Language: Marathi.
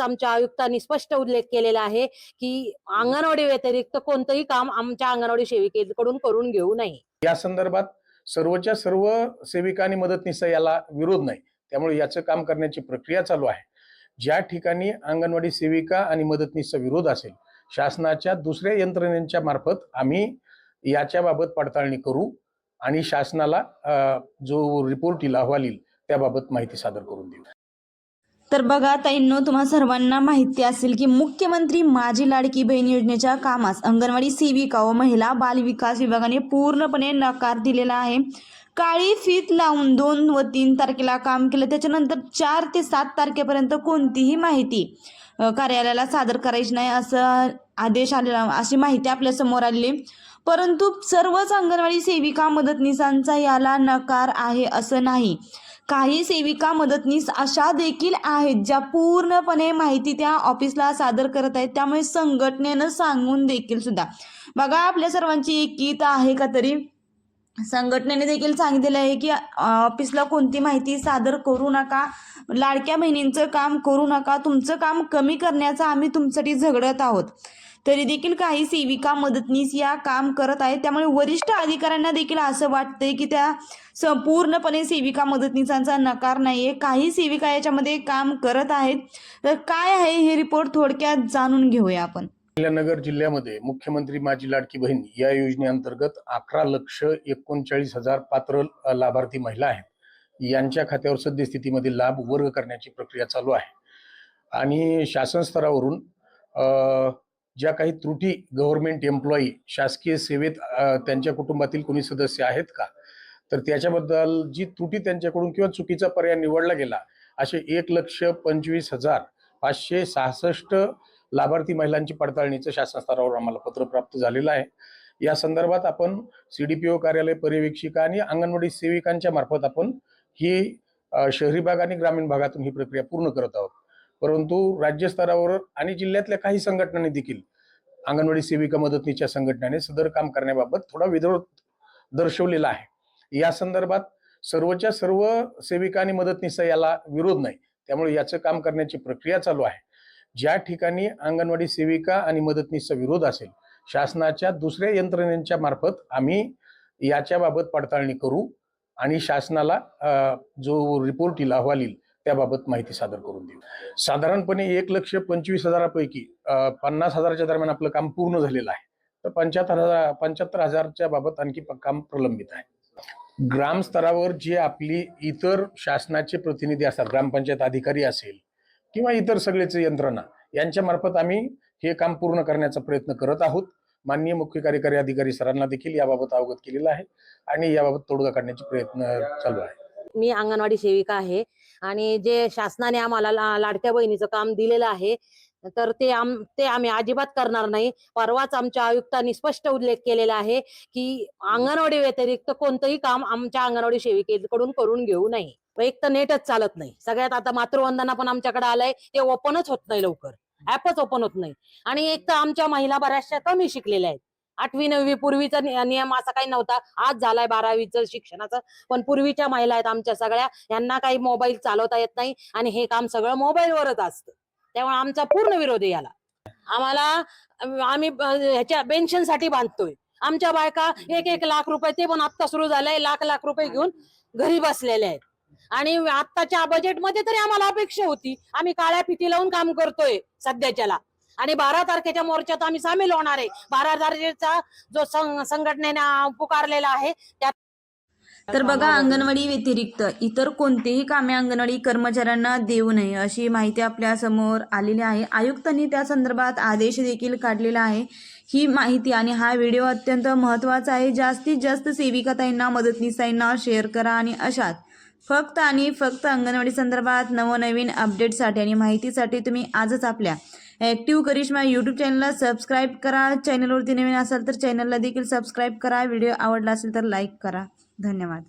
आमच्या आयुक्तांनी स्पष्ट उल्लेख केलेला आहे की अंगणवाडी व्यतिरिक्त कोणतंही काम आमच्या अंगणवाडी सेविकेकडून करून घेऊ नये. या संदर्भात सर्वच्या सर्व सेविका आणि मदतनीस याला विरोध नाही. त्यामुळे याचं काम करण्याची प्रक्रिया चालू आहे. ज्या ठिकाणी अंगणवाडी सेविका आणि मदतनीसचा विरोध असेल शासनाच्या दुसऱ्या यंत्रणेच्या मार्फत आम्ही याच्या बाबत पडताळणी करू आणि शासनाला जो रिपोर्ट येईल अहवाल येईल त्याबाबत माहिती सादर करून देऊ. तर बघा ताईंनो तुम्हा सर्वांना माहिती असेल की मुख्यमंत्री माझी लाडकी बहीण योजनेच्या कामास अंगणवाडी सेविका व महिला बालविकास विभागाने पूर्णपणे नकार दिलेला आहे. काळी फीत लावून दोन व तीन तारखेला काम केलं. त्याच्यानंतर चार ते सात तारखेपर्यंत कोणतीही माहिती कार्यालयाला सादर करायची नाही असं आदेश आलेला अशी माहिती आपल्यासमोर आलेली. परंतु सर्वच अंगणवाडी सेविका मदतनीसांचा याला नकार आहे असं नाही. काही सेविका मदतनीस अशा देखील आहेत ज्या पूर्णपणे माहिती त्या ऑफिसला सादर करत आहेत. त्यामुळे संघटनेनं सांगून देखील सुद्धा. बघा आपल्या सर्वांची एक गीत आहे का तरी? संघटनेने देखील सांगितलेलं आहे की ऑफिसला कोणती माहिती सादर करू नका. लाडक्या बहिणींचं काम करू नका. तुमचं काम कमी करण्याचा आम्ही तुमच्यासाठी झगडत आहोत. तरी देखील काही सेविका मदतनीस या काम करत आहेत. त्यामुळे वरिष्ठ अधिकाऱ्यांना देखील असं वाटतंय की त्या संपूर्णपणे सेविका मदतनीसांचा नकार नाही आहे काही सेविका याच्यामध्ये काम करत आहेत. तर काय आहे हे रिपोर्ट थोडक्यात जाणून घेऊया आपण. नगर जिल्ह्यामध्ये मुख्यमंत्री माझी लाडकी बहीण या योजनेअंतर्गत अकरा लक्ष एकोणचाळीस हजार पात्र लाभार्थी महिला आहेत. यांच्या खात्यावर सद्यस्थितीमध्ये लाभ वर्ग करण्याची प्रक्रिया चालू आहे. आणि शासन स्तरावरून ज्या काही त्रुटी गव्हर्नमेंट एम्प्लॉई शासकीय सेवेत त्यांच्या कुटुंबातील कोणी सदस्य आहेत का? तर त्याच्याबद्दल जी त्रुटी त्यांच्याकडून किंवा चुकीचा पर्याय निवडला गेला असे एक लक्ष पंचवीस हजार पाचशे सहासष्ट लाभार्थी महिलांची पडताळणीचं शासन स्तरावर आम्हाला पत्र प्राप्त झालेलं आहे. या संदर्भात आपण सी डी पी ओ कार्यालय पर्यवेक्षिका आणि अंगणवाडी सेविकांच्या मार्फत आपण ही शहरी भाग आणि ग्रामीण भागातून ही प्रक्रिया पूर्ण करत आहोत. परंतु राज्य स्तरावर आणि जिल्ह्यातल्या काही संघटनांनी देखील अंगणवाडी सेविका मदतीच्या संघटनेने सदर काम करण्याबाबत थोडा विरोध दर्शवलेला आहे. या संदर्भात सर्वच्या सर्व सेविका आणि मदतनीस याला विरोध नाही. त्यामुळे याचं काम करण्याची प्रक्रिया चालू आहे. ज्या ठिकाणी अंगणवाडी सेविका आणि मदतनीसचा विरोध असेल शासनाच्या दुसऱ्या यंत्रणेच्या मार्फत आम्ही याच्याबाबत पडताळणी करू आणि शासनाला जो रिपोर्ट येईल अहवाल येईल त्याबाबत माहिती सादर करून देऊ. साधारणपणे एक लक्ष पंचवीस हजारापैकी पन्नास हजाराच्या दरम्यान आपलं काम पूर्ण झालेलं आहे. तर पंच्याहत्तर हजार पंच्याहत्तर हजारच्या बाबत आणखी काम प्रलंबित आहे. ग्रामस्तरावर जे आपली इतर शासनाचे प्रतिनिधी असतात ग्रामपंचायत अधिकारी असेल किंवा इतर सगळेच यंत्रणा यांच्या मार्फत आम्ही हे काम पूर्ण करण्याचा प्रयत्न करत आहोत. माननीय मुख्य कार्यकारी अधिकारी सरांना देखील याबाबत अवगत केलेलं आहे आणि याबाबत तोडगा काढण्याचे प्रयत्न चालू आहे. मी अंगणवाडी सेविका आहे. आणि जे शासनाने आम्हाला लाडक्या बहिणीचं काम दिलेलं आहे तर ते आम ते आम्ही अजिबात करणार नाही. परवाच आमच्या आयुक्तांनी स्पष्ट उल्लेख केलेला आहे की अंगणवाडी व्यतिरिक्त कोणतंही काम आमच्या अंगणवाडी सेविकेकडून करून घेऊ नये. एक तर नेटच चालत नाही. सगळ्यात आता मातृवंदना पण आमच्याकडे आलंय ते ओपनच होत नाही लवकर. ऍपच ओपन होत नाही. आणि एक तर आमच्या महिला बऱ्याचशा कमी शिकलेल्या आहेत. आठवी नववी पूर्वीचा नियम असा काही नव्हता. आज झालाय बारावीचं शिक्षणाचं. पण पूर्वीच्या महिला आहेत आमच्या सगळ्या. यांना काही मोबाईल चालवता येत नाही आणि हे काम सगळं मोबाईलवरच असतं. त्यामुळे आमचा पूर्ण विरोध याला. आम्हाला आम्ही ह्याच्या पेन्शनसाठी बांधतोय. आमच्या बायका एक एक लाख रुपये ते पण आता सुरू झालंय. लाख लाख रुपये घेऊन घरी बसलेले आहेत. आणि आत्ताच्या बजेटमध्ये तरी आम्हाला अपेक्षा होती. आम्ही काळ्या फिती लावून काम करतोय सध्याच्याला. आणि बारा तारखेच्या मोर्चात आम्ही सामील होणार आहे. बारा तारखेचा जो सं- संघटनेने पुकारलेला आहे त्यात तर बघा अंगणवाडी व्यतिरिक्त इतर कोणतेही कामे अंगणवाडी कर्मचाऱ्यांना देऊ नये अशी माहिती आपल्यासमोर आलेली आहे. आयुक्तांनी त्या संदर्भात आदेश देखील काढलेला आहे. ही माहिती आणि हा व्हिडिओ अत्यंत महत्त्वाचा आहे. जास्तीत जास्त सेविकाताईंना मदतनीसाईंना शेअर करा आणि अशात फक्त आणि फक्त अंगणवाडी संदर्भात नवनवीन अपडेटसाठी आणि माहितीसाठी तुम्ही आजच आपल्या ॲक्टिव्ह करिश्मा यूट्यूब चॅनलला सबस्क्राईब करा. चॅनलवरती नवीन असाल तर चॅनलला देखील सबस्क्राईब करा. व्हिडिओ आवडला असेल तर लाईक करा. धन्यवाद.